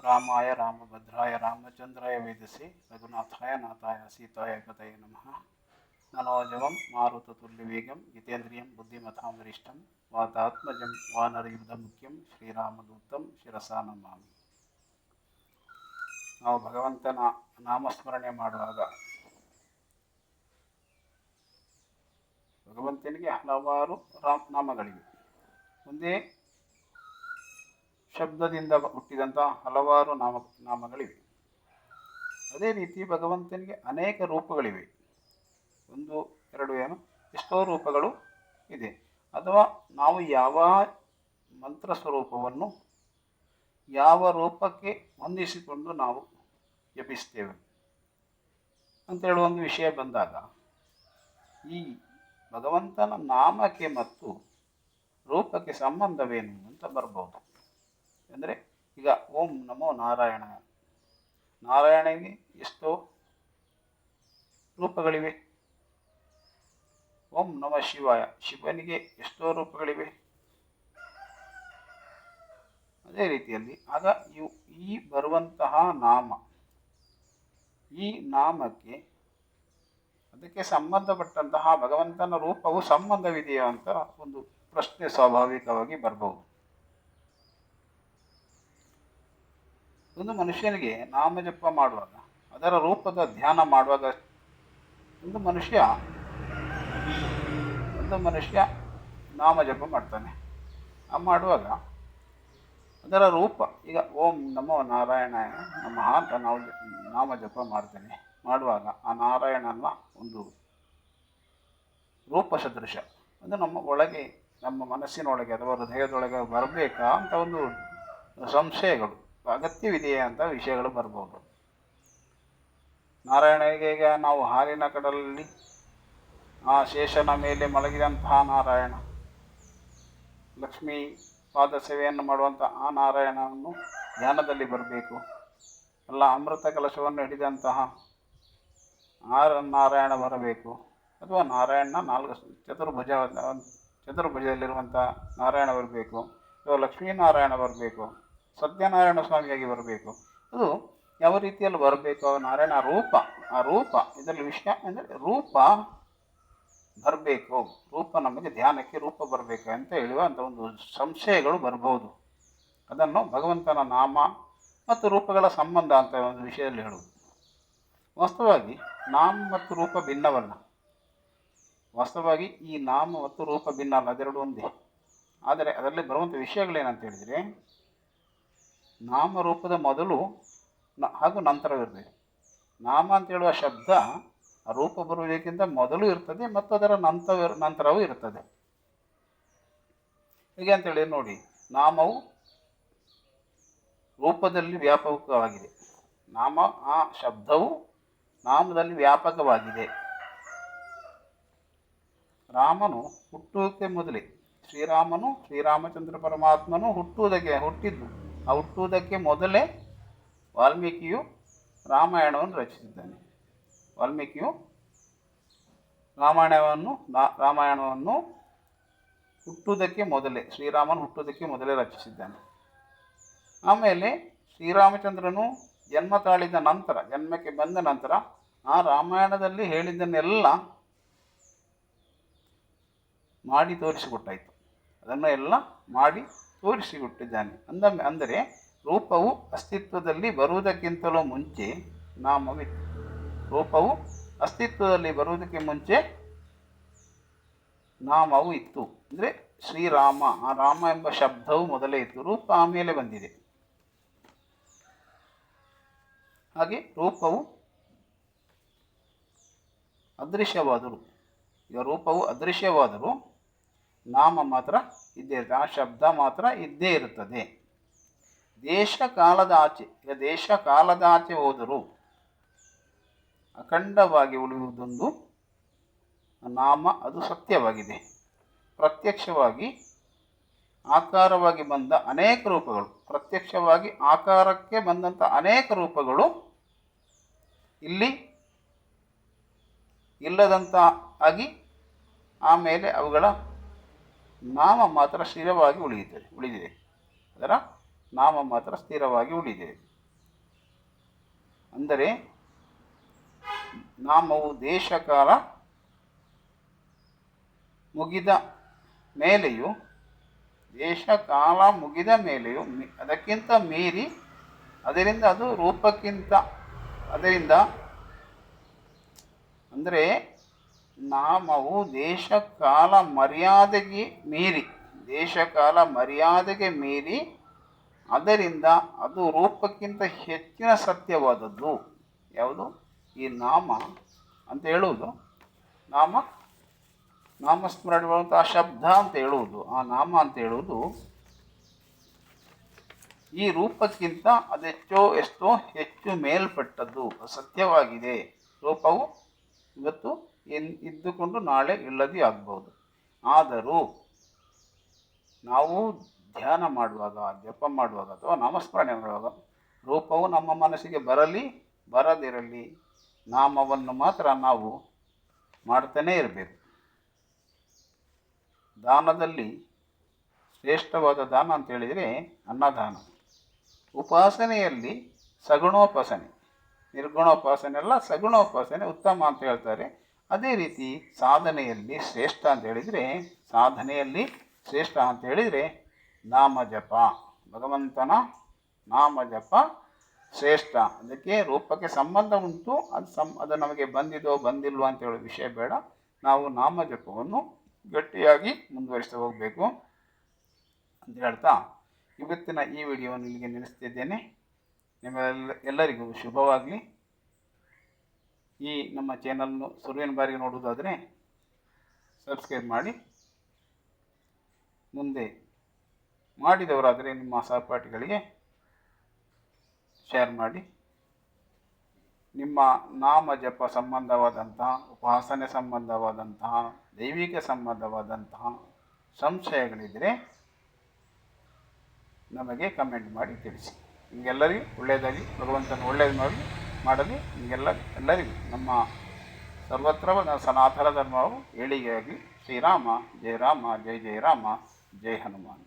ರಾಮಾಯ ರಾಮಭದ್ರಾಯ ರಾಮಚಂದ್ರಾಯ ವೇದಸಿ ರಘುನಾಥಾಯ ನಾಥಾಯ ಸೀತಾಯ ಪತಯ ನಮಃ ನನೋಜವಂ ಮಾರುತತುಲ್ಯವೇಗಂ ಜಿತೇಂದ್ರಿಯಂ ಬುದ್ಧಿಮತಾಂ ವರಿಷ್ಠಂ ವಾತಾತ್ಮಜಂ ವಾನರಯುಧ ಮುಖ್ಯಂ ಶ್ರೀರಾಮದೂತಂ ಶಿರಸಾ ನಮಾಮಿ ನಾವು ಭಗವಂತನ ನಾಮಸ್ಮರಣೆ ಮಾಡುವಾಗ ಭಗವಂತನಿಗೆ ಹಲವಾರು ರಾಮ್ ನಾಮಗಳಿವೆ. ಒಂದೇ ಶಬ್ದದಿಂದ ಹುಟ್ಟಿದಂಥ ಹಲವಾರು ನಾಮ ನಾಮಗಳಿವೆ. ಅದೇ ರೀತಿ ಭಗವಂತನಿಗೆ ಅನೇಕ ರೂಪಗಳಿವೆ. ಒಂದು, ಎರಡು, ಏನು? ಎಷ್ಟೋ ರೂಪಗಳು ಇದೆ. ಅಥವಾ ನಾವು ಯಾವ ಮಂತ್ರ ಸ್ವರೂಪವನ್ನು ಯಾವ ರೂಪಕ್ಕೆ ಹೊಂದಿಸಿಕೊಂಡು ನಾವು ಜಪಿಸ್ತೇವೆ ಅಂತೇಳುವ ಒಂದು ವಿಷಯ ಬಂದಾಗ, ಈ ಭಗವಂತನ ನಾಮಕ್ಕೆ ಮತ್ತು ರೂಪಕ್ಕೆ ಸಂಬಂಧವೇನು ಅಂತ ಬರ್ಬೋದು ಅಂದರೆ ಈಗ ಓಂ ನಮೋ ನಾರಾಯಣ. ನಾರಾಯಣನಿಗೆ ಎಷ್ಟೋ ರೂಪಗಳಿವೆ. ಓಂ ನಮ ಶಿವಾಯ. ಶಿವನಿಗೆ ಎಷ್ಟೋ ರೂಪಗಳಿವೆ. ಅದೇ ರೀತಿಯಲ್ಲಿ ಆಗ ಇವು ಈ ಬರುವಂತಹ ನಾಮ, ಈ ನಾಮಕ್ಕೆ ಅದಕ್ಕೆ ಸಂಬಂಧಪಟ್ಟಂತಹ ಭಗವಂತನ ರೂಪವು ಸಂಬಂಧವಿದೆಯಾ ಅಂತ ಒಂದು ಪ್ರಶ್ನೆ ಸ್ವಾಭಾವಿಕವಾಗಿ ಬರ್ಬೋದು ಒಂದು ಮನುಷ್ಯನಿಗೆ ನಾಮಜಪ ಮಾಡುವಾಗ, ಅದರ ರೂಪದ ಧ್ಯಾನ ಮಾಡುವಾಗ ಒಂದು ಮನುಷ್ಯ ಒಂದು ಮನುಷ್ಯ ನಾಮಜಪ ಮಾಡ್ತಾನೆ. ಆ ಮಾಡುವಾಗ ಅದರ ರೂಪ, ಈಗ ಓಂ ನಮೋ ನಾರಾಯಣ ನಮಃ ಅಂತ ನಾವು ನಾಮ ಜಪ ಮಾಡ್ತೇನೆ ಮಾಡುವಾಗ ಆ ನಾರಾಯಣನ ಒಂದು ರೂಪ ಸದೃಶ. ಅದು ನಮ್ಮ ಒಳಗೆ, ನಮ್ಮ ಮನಸ್ಸಿನೊಳಗೆ ಅಥವಾ ಹೃದಯದೊಳಗೆ ಬರಬೇಕಾ ಅಂತ ಒಂದು ಸಂಶಯಗಳು. ಅಗತ್ಯವಿದೆಯಾ ಅಂತ ವಿಷಯಗಳು ಬರ್ಬೋದು. ನಾರಾಯಣಗೆ ಈಗ ನಾವು ಹಾಲಿನ ಕಡಲಲ್ಲಿ, ಆ ಶೇಷನ ಮೇಲೆ ಮಲಗಿದಂತಹ ನಾರಾಯಣ, ಲಕ್ಷ್ಮೀ ಪಾದ ಸೇವೆಯನ್ನು ಮಾಡುವಂಥ ಆ ನಾರಾಯಣವನ್ನು ಧ್ಯಾನದಲ್ಲಿ ಬರಬೇಕು. ಅಲ್ಲ ಅಮೃತ ಕಲಶವನ್ನು ಹಿಡಿದಂತಹ ಆರ ನಾರಾಯಣ ಬರಬೇಕು. ಅಥವಾ ನಾರಾಯಣನ ನಾಲ್ಕು ಚತುರ್ಭುಜ ಚತುರ್ಭುಜದಲ್ಲಿರುವಂಥ ನಾರಾಯಣ ಬರಬೇಕು. ಅಥವಾ ಲಕ್ಷ್ಮೀನಾರಾಯಣ ಬರಬೇಕು. ಸತ್ಯನಾರಾಯಣ ಸ್ವಾಮಿಯಾಗಿ ಬರಬೇಕು. ಅದು ಯಾವ ರೀತಿಯಲ್ಲಿ ಬರಬೇಕು? ನಾರಾಯಣ ರೂಪ. ಆ ರೂಪ, ಇದರಲ್ಲಿ ವಿಷಯ ಅಂದರೆ ರೂಪ ಬರಬೇಕು. ರೂಪ ನಮಗೆ ಧ್ಯಾನಕ್ಕೆ ರೂಪ ಬರಬೇಕು ಅಂತ ಹೇಳುವಂಥ ಒಂದು ಸಂಶಯಗಳು ಬರಬಹುದು. ಅದನ್ನು ಭಗವಂತನ ನಾಮ ಮತ್ತು ರೂಪಗಳ ಸಂಬಂಧ ಅಂತ ಒಂದು ವಿಷಯದಲ್ಲಿ ಹೇಳುವುದು. ವಾಸ್ತವವಾಗಿ ನಾಮ ಮತ್ತು ರೂಪ ಭಿನ್ನವಲ್ಲ. ವಾಸ್ತವವಾಗಿ ಈ ನಾಮ ಮತ್ತು ರೂಪ ಭಿನ್ನ ಅಲ್ಲ, ಅದೆರಡು ಒಂದೇ. ಆದರೆ ಅದರಲ್ಲಿ ಬರುವಂಥ ವಿಷಯಗಳೇನಂತ ಹೇಳಿದರೆ ನಾಮರೂಪದ ಮೊದಲು ನ ಹಾಗೂ ನಂತರವಿರಬೇಕು ನಾಮ ಅಂತ ಹೇಳುವ ಶಬ್ದ ರೂಪ ಬರುವುದಕ್ಕಿಂತ ಮೊದಲು ಇರ್ತದೆ ಮತ್ತು ಅದರ ನಂತರ, ನಂತರವೂ ಇರ್ತದೆ. ಹೀಗೆ ಅಂತೇಳಿ ನೋಡಿ, ನಾಮವು ರೂಪದಲ್ಲಿ ವ್ಯಾಪಕವಾಗಿದೆ. ನಾಮ ಆ ಶಬ್ದವು ನಾಮದಲ್ಲಿ ವ್ಯಾಪಕವಾಗಿದೆ. ರಾಮನು ಹುಟ್ಟುವುದಕ್ಕೆ ಮೊದಲೇ ಶ್ರೀರಾಮನು ಶ್ರೀರಾಮಚಂದ್ರ ಪರಮಾತ್ಮನು ಹುಟ್ಟುವುದಕ್ಕೆ ಹುಟ್ಟಿದ್ದು. ಹುಟ್ಟುವುದಕ್ಕೆ ಮೊದಲೇ ವಾಲ್ಮೀಕಿಯು ರಾಮಾಯಣವನ್ನು ರಚಿಸಿದ್ದಾನೆ. ವಾಲ್ಮೀಕಿಯು ರಾಮಾಯಣವನ್ನು ರಾಮಾಯಣವನ್ನು ಹುಟ್ಟುವುದಕ್ಕೆ ಮೊದಲೇ, ಶ್ರೀರಾಮನ ಹುಟ್ಟುವುದಕ್ಕೆ ಮೊದಲೇ ರಚಿಸಿದ್ದಾನೆ. ಆಮೇಲೆ ಶ್ರೀರಾಮಚಂದ್ರನು ಜನ್ಮ ತಾಳಿದ ನಂತರ, ಜನ್ಮಕ್ಕೆ ಬಂದ ನಂತರ ಆ ರಾಮಾಯಣದಲ್ಲಿ ಹೇಳಿದ್ದನ್ನೆಲ್ಲ ಮಾಡಿ ತೋರಿಸಿಕೊಟ್ಟಾಯಿತು. ಅದನ್ನು ಎಲ್ಲ ಮಾಡಿ ತೋರಿಸಿಕೊಟ್ಟಿದ್ದಾನೆ ಅಂದ ಅಂದರೆ ರೂಪವು ಅಸ್ತಿತ್ವದಲ್ಲಿ ಬರುವುದಕ್ಕಿಂತಲೂ ಮುಂಚೆ ನಾಮವಿತ್ತು. ರೂಪವು ಅಸ್ತಿತ್ವದಲ್ಲಿ ಬರುವುದಕ್ಕೆ ಮುಂಚೆ ನಾಮವು ಇತ್ತು. ಅಂದರೆ ಶ್ರೀರಾಮ, ಆ ರಾಮ ಎಂಬ ಶಬ್ದವು ಮೊದಲೇ ಇತ್ತು. ರೂಪ ಆಮೇಲೆ ಬಂದಿದೆ. ಹಾಗೆ ರೂಪವು ಅದೃಶ್ಯವಾದರು. ಈಗ ರೂಪವು ಅದೃಶ್ಯವಾದರೂ ನಾಮ ಮಾತ್ರ ಇದ್ದೇ ಇರುತ್ತೆ. ಆ ಶಬ್ದ ಮಾತ್ರ ಇದ್ದೇ ಇರುತ್ತದೆ. ದೇಶ ಕಾಲದ ಆಚೆ, ಈಗ ದೇಶ ಕಾಲದ ಆಚೆ ಹೋದರೂ ಅಖಂಡವಾಗಿ ಉಳಿಯುವುದೊಂದು ನಾಮ, ಅದು ಸತ್ಯವಾಗಿದೆ. ಪ್ರತ್ಯಕ್ಷವಾಗಿ ಆಕಾರವಾಗಿ ಬಂದ ಅನೇಕ ರೂಪಗಳು, ಪ್ರತ್ಯಕ್ಷವಾಗಿ ಆಕಾರಕ್ಕೆ ಬಂದಂಥ ಅನೇಕ ರೂಪಗಳು ಇಲ್ಲಿ ಇಲ್ಲದಂಥ ಆಗಿ ಆಮೇಲೆ ಅವುಗಳ ನಾಮ ಮಾತ್ರ ಸ್ಥಿರವಾಗಿ ಉಳಿಯುತ್ತದೆ, ಉಳಿದಿದೆ. ಅದರ ನಾಮ ಮಾತ್ರ ಸ್ಥಿರವಾಗಿ ಉಳಿದಿದೆ. ಅಂದರೆ ನಾಮವು ದೇಶಕಾಲ ಮುಗಿದ ಮೇಲೆಯೂ, ದೇಶಕಾಲ ಮುಗಿದ ಮೇಲೆಯೂ ಅದಕ್ಕಿಂತ ಮೀರಿ, ಅದರಿಂದ ಅದು ರೂಪಕ್ಕಿಂತ, ಅದರಿಂದ, ಅಂದರೆ ನಾಮವು ದೇಶಕಾಲ ಮರ್ಯಾದೆಗೆ ಮೀರಿ, ದೇಶಕಾಲ ಮರ್ಯಾದೆಗೆ ಮೀರಿ, ಅದರಿಂದ ಅದು ರೂಪಕ್ಕಿಂತ ಹೆಚ್ಚಿನ ಸತ್ಯವಾದದ್ದು. ಯಾವುದು? ಈ ನಾಮ ಅಂತ ಹೇಳುವುದು. ನಾಮ, ನಾಮಸ್ಮರಣೆ ಮಾಡುವಂಥ ಶಬ್ದ ಅಂತ ಹೇಳುವುದು. ಆ ನಾಮ ಅಂತ ಹೇಳುವುದು ಈ ರೂಪಕ್ಕಿಂತ ಅದೆಷ್ಟೋ ಎಷ್ಟೋ ಹೆಚ್ಚು ಮೇಲ್ಪಟ್ಟದ್ದು. ಸತ್ಯವಾಗಿದೆ. ರೂಪವು ಇವತ್ತು ಇದ್ದುಕೊಂಡು ನಾಳೆ ಇಲ್ಲದೇ ಆಗ್ಬೋದು. ಆದರೂ ನಾವು ಧ್ಯಾನ ಮಾಡುವಾಗ, ಜಪ ಮಾಡುವಾಗ ಅಥವಾ ನಾಮಸ್ಮರಣೆ ಮಾಡುವಾಗ ರೂಪವು ನಮ್ಮ ಮನಸ್ಸಿಗೆ ಬರಲಿ, ಬರದಿರಲಿ, ನಾಮವನ್ನು ಮಾತ್ರ ನಾವು ಮಾಡ್ತಾನೇ ಇರಬೇಕು. ದಾನದಲ್ಲಿ ಶ್ರೇಷ್ಠವಾದ ದಾನ ಅಂತ ಹೇಳಿದರೆ ಅನ್ನದಾನ. ಉಪಾಸನೆಯಲ್ಲಿ ಸಗುಣೋಪಾಸನೆ, ನಿರ್ಗುಣೋಪಾಸನೆ ಅಲ್ಲ, ಸಗುಣೋಪಾಸನೆ ಉತ್ತಮ ಅಂತ ಹೇಳ್ತಾರೆ. ಅದೇ ರೀತಿ ಸಾಧನೆಯಲ್ಲಿ ಶ್ರೇಷ್ಠ ಅಂತ ಹೇಳಿದರೆ, ಸಾಧನೆಯಲ್ಲಿ ಶ್ರೇಷ್ಠ ಅಂತ ಹೇಳಿದರೆ ನಾಮ ಜಪ ಭಗವಂತನ ನಾಮ ಜಪ ಶ್ರೇಷ್ಠ. ಅದಕ್ಕೆ ರೂಪಕ್ಕೆ ಸಂಬಂಧ ಉಂಟು, ಅದು ಸಂ, ಅದು ನಮಗೆ ಬಂದಿದೋ ಬಂದಿಲ್ವೋ ಅಂತ ಹೇಳೋ ವಿಷಯ ಬೇಡ. ನಾವು ನಾಮ ಜಪವನ್ನು ಗಟ್ಟಿಯಾಗಿ ಮುಂದುವರಿಸ್ತಾ ಹೋಗಬೇಕು ಅಂತ ಹೇಳ್ತಾ ಇವತ್ತಿನ ಈ ವಿಡಿಯೋವನ್ನು ಇಲ್ಲಿಗೆ ನಿಲ್ಲಿಸ್ತಿದ್ದೇನೆ. ನಿಮ್ಮೆಲ್ಲ, ಎಲ್ಲರಿಗೂ ಶುಭವಾಗಲಿ. ಈ ನಮ್ಮ ಚಾನಲ್ನು ಸುರುವಿನ ಬಾರಿಗೆ ನೋಡುವುದಾದರೆ ಸಬ್ಸ್ಕ್ರೈಬ್ ಮಾಡಿ. ಮುಂದೆ ಮಾಡಿದವರಾದರೆ ನಿಮ್ಮ ಸಹಪಾಠಿಗಳಿಗೆ ಶೇರ್ ಮಾಡಿ. ನಿಮ್ಮ ನಾಮ ಜಪ ಸಂಬಂಧವಾದಂತಹ, ಉಪಾಸನೆ ಸಂಬಂಧವಾದಂತಹ, ದೈವಿಕ ಸಂಬಂಧವಾದಂತಹ ಸಂಶಯಗಳಿದ್ದರೆ ನಮಗೆ ಕಮೆಂಟ್ ಮಾಡಿ ತಿಳಿಸಿ. ನಿಮಗೆಲ್ಲರಿಗೂ ಒಳ್ಳೆಯದಾಗಿ ಭಗವಂತನ ಒಳ್ಳೆಯದು ಮಾಡಿ. ಮಾಡಲಿ ನಿಮಗೆಲ್ಲ ಎಲ್ಲರಿಗೂ ನಮ್ಮ ಸರ್ವತ್ರ ಸನಾತನ ಧರ್ಮವು ಏಳಿಗೆಯಾಗಿ ಶ್ರೀರಾಮ ಜಯ ರಾಮ ಜಯ ಜಯ ರಾಮ ಜಯ ಹನುಮಾನ್.